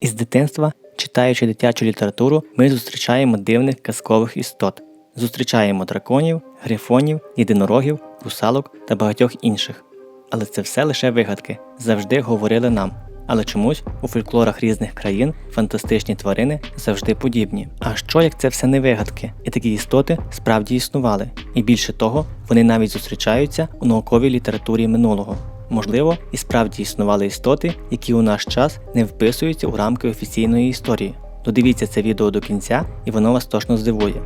Із дитинства, читаючи дитячу літературу, ми зустрічаємо дивних казкових істот. Зустрічаємо драконів, грифонів, єдинорогів, русалок та багатьох інших. Але це все лише вигадки, завжди говорили нам. Але чомусь у фольклорах різних країн фантастичні тварини завжди подібні. А що як це все не вигадки? І такі істоти справді існували. І більше того, вони навіть зустрічаються у науковій літературі минулого. Можливо, і справді існували істоти, які у наш час не вписуються у рамки офіційної історії. Додивіться це відео до кінця, і воно вас точно здивує.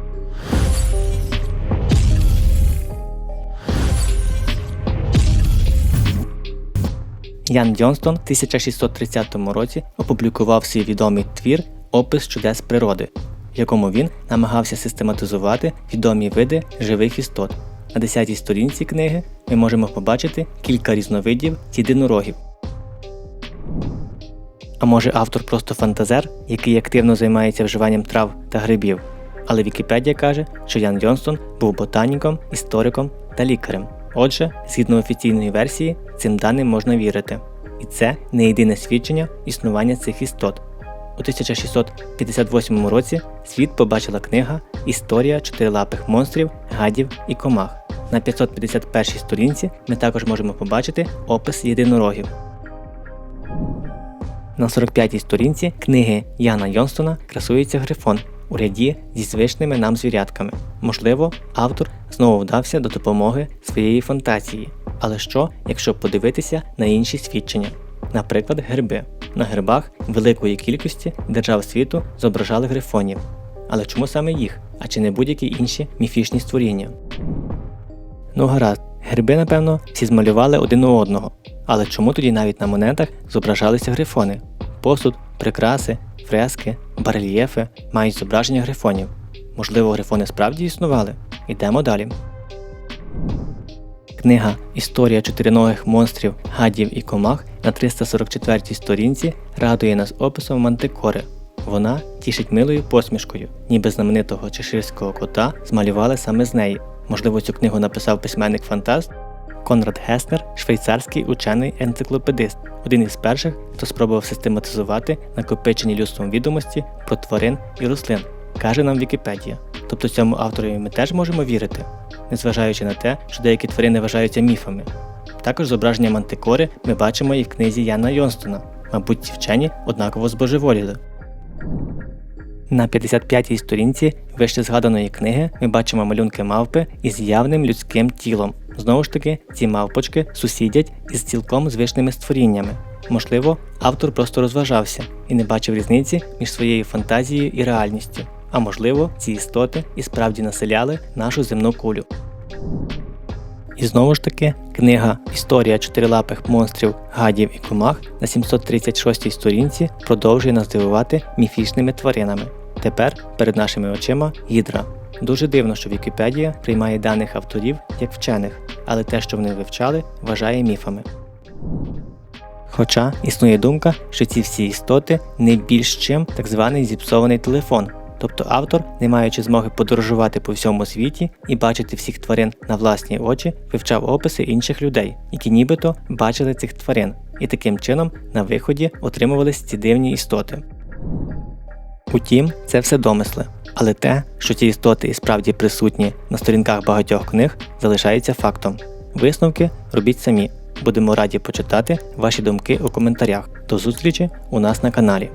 Ян Дьонстон в 1630 році опублікував свій відомий твір Опис чудес природи, в якому він намагався систематизувати відомі види живих істот. На 10-й сторінці книги ми можемо побачити кілька різновидів єдинорогів. А може автор просто фантазер, який активно займається вживанням трав та грибів. Але Вікіпедія каже, що Ян Йонстон був ботаніком, істориком та лікарем. Отже, згідно офіційної версії, цим даним можна вірити. І це не єдине свідчення існування цих істот. У 1658 році світ побачила книга Історія чотирилапих монстрів, гадів і комах. На 551 сторінці ми також можемо побачити опис єдинорогів. На 45-й сторінці книги Яна Йонстона красується грифон у ряді зі звичними нам звірятками. Можливо, автор знову вдався до допомоги своєї фантазії. Але що, якщо подивитися на інші свідчення? Наприклад, герби. На гербах великої кількості держав світу зображали грифонів. Але чому саме їх, а чи не будь-які інші міфічні створіння? Ну гаразд, герби, напевно, всі змалювали один у одного. Але чому тоді навіть на монетах зображалися грифони? Посуд, прикраси, фрески, барельєфи мають зображення грифонів. Можливо, грифони справді існували? Йдемо далі. Книга Історія чотириногих монстрів, гадів і комах на 344 сторінці радує нас описом мантикори. Вона тішить милою посмішкою, ніби знаменитого чеширського кота змалювали саме з неї. Можливо, цю книгу написав письменник фантаст Конрад Геснер, швейцарський учений енциклопедист, один із перших, хто спробував систематизувати накопичені людством відомості про тварин і рослин, каже нам Вікіпедія. Тобто цьому авторові ми теж можемо вірити, незважаючи на те, що деякі тварини вважаються міфами. Також зображення мантикори ми бачимо і в книзі Яна Йонстона. Мабуть, ці вчені однаково збожеволіли. На 55-й сторінці вище згаданої книги ми бачимо малюнки мавпи із явним людським тілом. Знову ж таки, ці мавпочки сусідять із цілком звичними створіннями. Можливо, автор просто розважався і не бачив різниці між своєю фантазією і реальністю. А можливо, ці істоти і справді населяли нашу земну кулю. І знову ж таки, книга Історія чотирилапих монстрів, гадів і комах на 736 сторінці продовжує нас дивувати міфічними тваринами. Тепер перед нашими очима гідра. Дуже дивно, що Вікіпедія приймає даних авторів як вчених, але те, що вони вивчали, вважає міфами. Хоча існує думка, що ці всі істоти не більш чим так званий зіпсований телефон. Тобто автор, не маючи змоги подорожувати по всьому світі і бачити всіх тварин на власні очі, вивчав описи інших людей, які нібито бачили цих тварин, і таким чином на виході отримувались ці дивні істоти. Утім, це все домисли. Але те, що ці істоти і справді присутні на сторінках багатьох книг, залишається фактом. Висновки робіть самі. Будемо раді почитати ваші думки у коментарях. До зустрічі у нас на каналі.